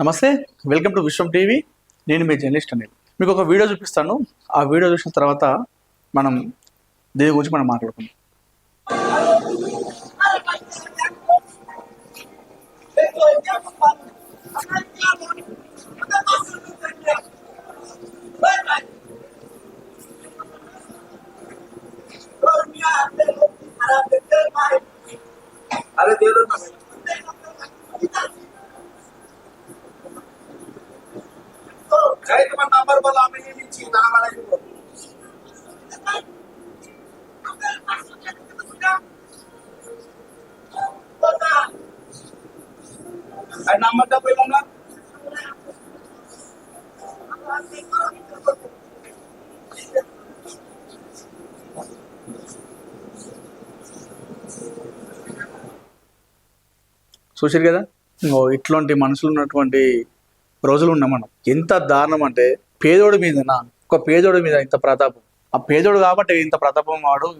నమస్తే welcome to Vishwam TV. నేను మీ journalist Anil. మీకు ఒక వీడియో చూపిస్తాను. ఆ వీడియో చూసిన తర్వాత మనం దీని గురించి మనం మాట్లాడుకుందాం. అరే নাম্বারটা చూసారు కదా? ఇట్లాంటి మనుషులు ఉన్నటువంటి రోజులు ఉన్నాం మనం. ఎంత దారుణం అంటే పేదోడి మీదనా? ఒక పేదోడి మీద ఇంత ప్రతాపం. ఆ పేదోడు కాబట్టి ఇంత ప్రతాపం వాడు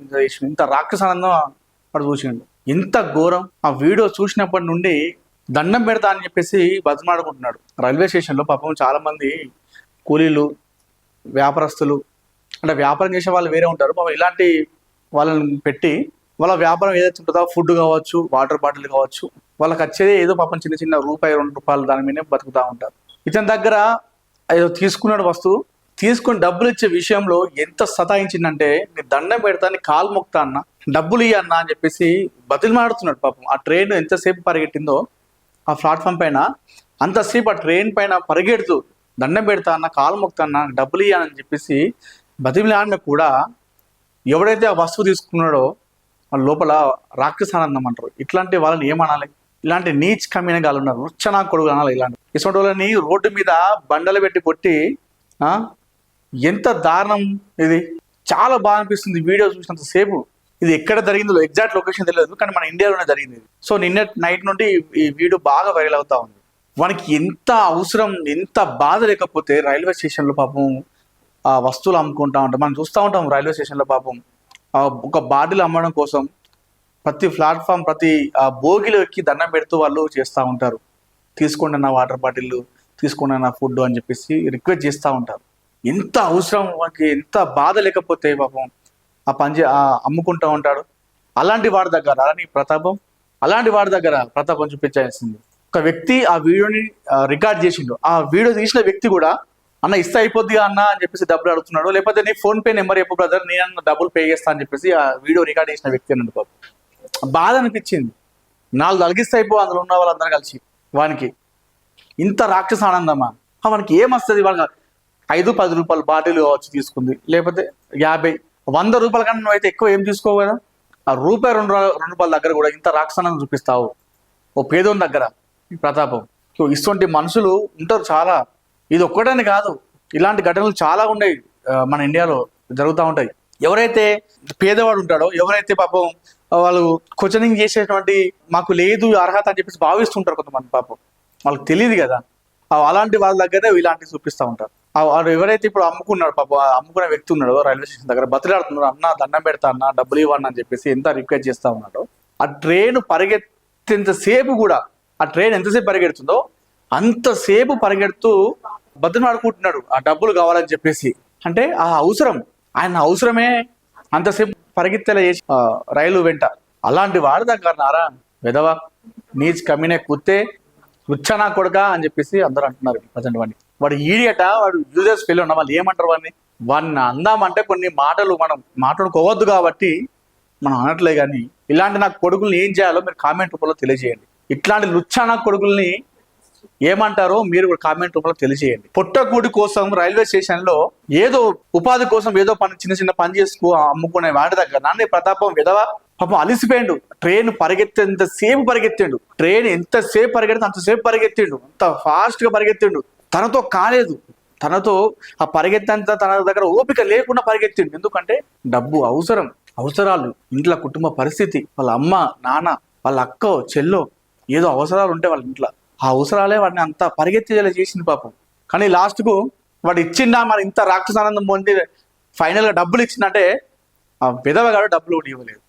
ఇంత రాక్షసానందం వాడు చూసిండు. ఇంత ఘోరం. ఆ వీడియో చూసినప్పటి నుండి దండం పెడతా అని చెప్పేసి బతిమాడుకుంటున్నాడు. రైల్వే స్టేషన్లో పాపం చాలామంది కూలీలు వ్యాపారస్తులు అంటే వ్యాపారం చేసే వాళ్ళు వేరే ఉంటారు. పాపం ఇలాంటి వాళ్ళని పెట్టి వాళ్ళ వ్యాపారం ఏదైతే ఉంటుందో ఫుడ్ కావచ్చు వాటర్ బాటిల్ కావచ్చు వాళ్ళకి వచ్చేది ఏదో పాపం చిన్న చిన్న రూపాయి రెండు రూపాయలు దాని మీద బతుకుతూ ఉంటారు. ఇతని దగ్గర ఏదో తీసుకున్నాడు వస్తువు. తీసుకొని డబ్బులు ఇచ్చే విషయంలో ఎంత సతాయించిందంటే నీ దండం పెడతా నీ కాలు మొక్తా అన్న డబ్బులు ఇయ్యన్నా అని చెప్పేసి బతిమాడుతున్నాడు పాపం. ఆ ట్రైన్ ఎంతసేపు పరిగెట్టిందో ఆ ప్లాట్ఫామ్ పైన అంతసేపు ఆ ట్రైన్ పైన పరిగెడుతూ దండం పెడతా అన్న కాలు మొక్తా అన్న డబ్బులు ఇయ్యానని చెప్పేసి బతిమిలాడిన కూడా ఎవడైతే ఆ వస్తువు తీసుకున్నాడో వాళ్ళ లోపల రాక్షసానందం అంటారు. ఇట్లాంటి వాళ్ళని ఏమనాలి? ఇలాంటి నీచ్ కమ్మిన గాలు ఉన్నారు. రుచ్చనా కొడుకు అనాలి ఇలాంటి. ఇటువంటి వాళ్ళని రోడ్డు మీద బండలు పెట్టి కొట్టి ఎంత దారుణం ఇది. చాలా బాగా అనిపిస్తుంది వీడియో చూసినంత సేపు. ఇది ఎక్కడ జరిగిందో ఎగ్జాక్ట్ లొకేషన్ తెలియదు కానీ మన ఇండియాలోనే జరిగింది సో నిన్న నైట్ నుండి ఈ వీడియో బాగా వైరల్ అవుతా ఉంది. వానికి ఎంత అవసరం ఎంత బాధ లేకపోతే రైల్వే స్టేషన్లో పాపం ఆ వస్తువులు అమ్ముకుంటా ఉంటాం. మనం చూస్తూ ఉంటాం రైల్వే స్టేషన్లో పాపం ఒక బాటిల్ అమ్మడం కోసం ప్రతి ప్లాట్ఫామ్ ప్రతి ఆ బోగిలో ఎక్కి దండం పెడుతూ వాళ్ళు చేస్తూ ఉంటారు. తీసుకోండి వాటర్ బాటిల్ తీసుకోండి ఫుడ్ అని చెప్పేసి రిక్వెస్ట్ చేస్తూ ఉంటారు. ఎంత అవసరం వానికి ఎంత బాధ లేకపోతే పాపం ఆ పని చే- అమ్ముకుంటూ ఉంటాడు. అలాంటి వాడి దగ్గర అని ప్రతాపం? అలాంటి వాడి దగ్గర ప్రతాపం చూపించాల్సింది. ఒక వ్యక్తి ఆ వీడియోని రికార్డ్ చేసిండు. ఆ వీడియో తీసిన వ్యక్తి కూడా అన్న ఇస్తే అయిపోద్ది అన్న అని చెప్పేసి డబ్బులు అడుగుతున్నాడు. లేకపోతే నీ ఫోన్ పే నెంబర్ చెప్పు బ్రదర్ నేను డబ్బులు పే చేస్తా అని చెప్పేసి ఆ వీడియో రికార్డ్ చేసిన వ్యక్తి అని అనుకో బాధ అనిపించింది. నాలుగు తలిగిస్తే అయిపో అందులో ఉన్న వాళ్ళందరూ కలిసి వానికి. ఇంత రాక్షస ఆనందమా? వానికి ఏమొస్తుంది? వాళ్ళ ఐదు పది రూపాయలు బాటిల్ కావచ్చు తీసుకుంది. లేకపోతే యాభై వంద రూపాయల కన్నా నువ్వు అయితే ఎక్కువ ఏం తీసుకోవు కదా? ఆ రూపాయి రెండు రెండు రూపాయల దగ్గర కూడా ఇంత రాక్షసానందం చూపిస్తావు. ఓ పేదోని దగ్గర ప్రతాపం. ఇటువంటి మనుషులు ఉంటారు చాలా. ఇది ఒక్కటని కాదు. ఇలాంటి ఘటనలు చాలా ఉన్నాయి మన ఇండియాలో జరుగుతూ ఉంటాయి. ఎవరైతే పేదవాడు ఉంటాడో ఎవరైతే పాపం వాళ్ళు క్వశ్చనింగ్ చేసేటువంటి మాకు లేదు అర్హత అని చెప్పేసి భావిస్తుంటారు కొంతమంది పాపం. వాళ్ళకి తెలియదు కదా. అలాంటి వాళ్ళ దగ్గరే ఇలాంటివి చూపిస్తూ ఉంటారు. వాడు ఎవరైతే ఇప్పుడు అమ్ముకున్నాడు పాప అమ్ముకున్న అమ్ముకునే వ్యక్తి ఉన్నాడో రైల్వే స్టేషన్ దగ్గర బతిలాడుతున్నాడు అన్న దండం పెడతా అన్న డబ్బులు ఇవ్వండి అని చెప్పేసి ఎంత రిక్వెస్ట్ చేస్తా ఉన్నాడో ఆ ట్రైన్ పరిగెత్తేంతసేపు కూడా ఆ ట్రైన్ ఎంతసేపు పరిగెడుతుందో అంతసేపు పరిగెడుతూ బతిమాడుకుంటున్నాడు ఆ డబ్బులు కావాలని చెప్పేసి. అంటే ఆ అవసరం ఆయన అవసరమే అంతసేపు పరిగెత్తేలా చేసి రైలు వెంట. అలాంటి వాడు దగ్గర నారా విధవా నీచ్ కమ్మినే కుత్తే రుచ్చనా కొడుక అని చెప్పేసి అందరూ అంటున్నారు ప్రజెంట్ వాడిని. వాడు ఈడియట వాడు యూజర్స్ ఫెయిల్ ఉన్న వాళ్ళు ఏమంటారు వాడిని? వాడిని అందామంటే కొన్ని మాటలు మనం మాట్లాడుకోవద్దు కాబట్టి మనం అనట్లే కానీ ఇలాంటి నాకు కొడుకుల్ని ఏం చేయాలో మీరు కామెంట్ రూపంలో తెలియజేయండి. ఇట్లాంటి లుచ్చానా కొడుకుల్ని ఏమంటారో మీరు కూడా కామెంట్ రూపంలో తెలియజేయండి. పొట్టకూడి కోసం రైల్వే స్టేషన్లో ఏదో ఉపాధి కోసం ఏదో పని చిన్న చిన్న పని చేసుకో అమ్ముకునే వాడి దగ్గర. నాన్న ప్రతాపం విధవా? పాపం అలిసిపోయిండు. ట్రైన్ పరిగెత్తేంత సేపు పరిగెత్తిండు. ట్రైన్ ఎంతసేపు పరిగెడితే అంతసేపు పరిగెత్తిండు. అంత ఫాస్ట్గా పరిగెత్తిండు. తనతో కాలేదు. తనతో ఆ పరిగెత్తేంత తన దగ్గర ఓపిక లేకుండా పరిగెత్తిండు. ఎందుకంటే డబ్బు అవసరం. అవసరాలు. ఇంట్లో కుటుంబ పరిస్థితి. వాళ్ళ అమ్మ నాన్న వాళ్ళ అక్కో చెల్లో ఏదో అవసరాలు ఉంటాయి వాళ్ళ ఇంట్లో. ఆ అవసరాలే వాడిని అంత పరిగెత్తేలా చేసింది పాపం. కానీ లాస్ట్కు వాడు ఇచ్చిండా? మరి ఇంత రాక్షసానందం పొంది ఫైనల్గా డబ్బులు ఇచ్చిందంటే ఆ విధవగాడు డబ్బులు కూడా ఇవ్వలేదు.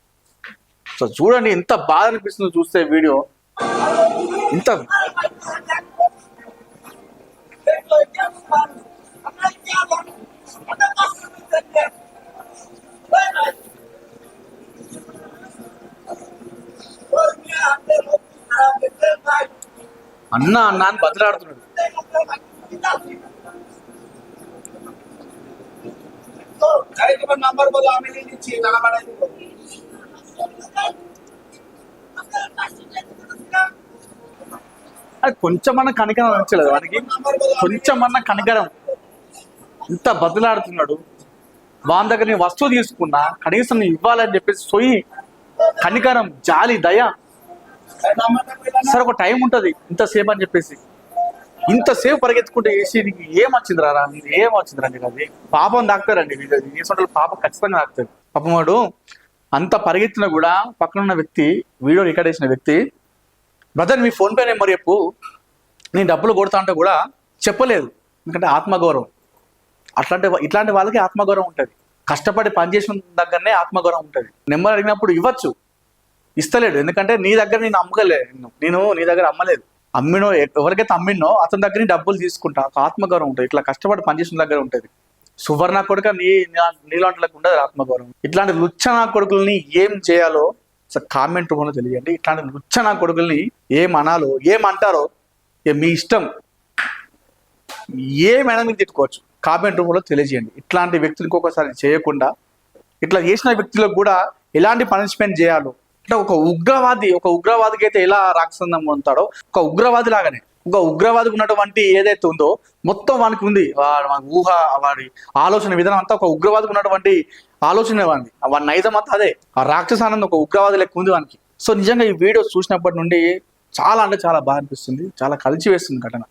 సో చూడండి ఇంత బాధ అనిపిస్తుంది చూస్తే వీడియో. ఇంత అన్న అన్న అని బదిలాడుతున్నాడు నంబర్ వల్ల ఆమె నుంచి నిలబడేది కొంచెమన్నా కనికరం అనిపించలేదు. వానికి కొంచెమన్నా కనికరం. ఇంత బదులాడుతున్నాడు వాని దగ్గర నేను వస్తువు తీసుకున్నా కనీసం నేను ఇవ్వాలని చెప్పేసి సొయ్యి కనికరం జాలి దయ. సరే ఒక టైం ఉంటుంది. ఇంతసేపు అని చెప్పేసి. ఇంతసేపు పరిగెత్తుకుంటే వేసి నీకు ఏం వచ్చిందిరా రా నీకు ఏం వచ్చిందిరా నీకు అది? పాపం దాక్తారండి వీడియో పాపం ఖచ్చితంగా దాక్తారు పాపం వాడు అంత పరిగెత్తినా కూడా పక్కన ఉన్న వ్యక్తి వీడియో రికార్డ్ చేసిన వ్యక్తి బ్రదర్ మీ ఫోన్ పే నెంబర్ చెప్పు. నేను డబ్బులు కొడతా అంటే కూడా చెప్పలేదు. ఎందుకంటే ఆత్మగౌరవం. అట్లాంటి ఇట్లాంటి వాళ్ళకి ఆత్మగౌరవం ఉంటుంది. కష్టపడి పనిచేసిన దగ్గరనే ఆత్మగౌరవం ఉంటుంది. నెంబర్ అడిగినప్పుడు ఇవ్వచ్చు. ఇస్తలేడు. ఎందుకంటే నీ దగ్గర నేను అమ్మగలే. నేను నీ దగ్గర అమ్మలేదు. అమ్మినో ఎవరికైతే అమ్మినో అతని దగ్గర డబ్బులు తీసుకుంటా. ఒక ఆత్మగౌరవం ఉంటుంది. ఇట్లా కష్టపడి పనిచేసిన దగ్గర ఉంటుంది. సువర్ణ కొడుక నీ నీలాంటి ఉండదు ఆత్మగౌరవం. ఇట్లాంటి లుచ్చన కొడుకుల్ని ఏం చేయాలో కామెంట్ రూపంలో తెలియండి ఇట్లాంటి లుచ్చన కొడుకుల్ని ఏం అనాలో ఏం అంటారో మీ ఇష్టం. ఏమైనా మీరు తిట్టుకోవచ్చు. కామెంట్ రూపంలో తెలియజేయండి. ఇట్లాంటి వ్యక్తులు ఇంకొకసారి చేయకుండా ఇట్లా చేసిన వ్యక్తులకు కూడా ఎలాంటి పనిష్మెంట్ చేయాలో. అంటే ఒక ఉగ్రవాది ఒక ఉగ్రవాదికి అయితే ఎలా రాక్షసంగా ఉంటాడో ఒక ఉగ్రవాది లాగానే. ఒక ఉగ్రవాదికి ఉన్నటువంటి ఏదైతే ఉందో మొత్తం వానికి ఉంది. వా- ఊహ వాడి ఆలోచన విధానం అంతా ఒక ఉగ్రవాదికి ఉన్నటువంటి ఆలోచన వాడిని వాడి నైజం అంతా అదే. ఆ రాక్షస ఆనందం ఒక ఉగ్రవాది లెక్క ఉంది వానికి. సో నిజంగా ఈ వీడియో చూసినప్పటి నుండి చాలా అంటే చాలా బాగా అనిపిస్తుంది. చాలా కలిసి వేస్తుంది ఘటన.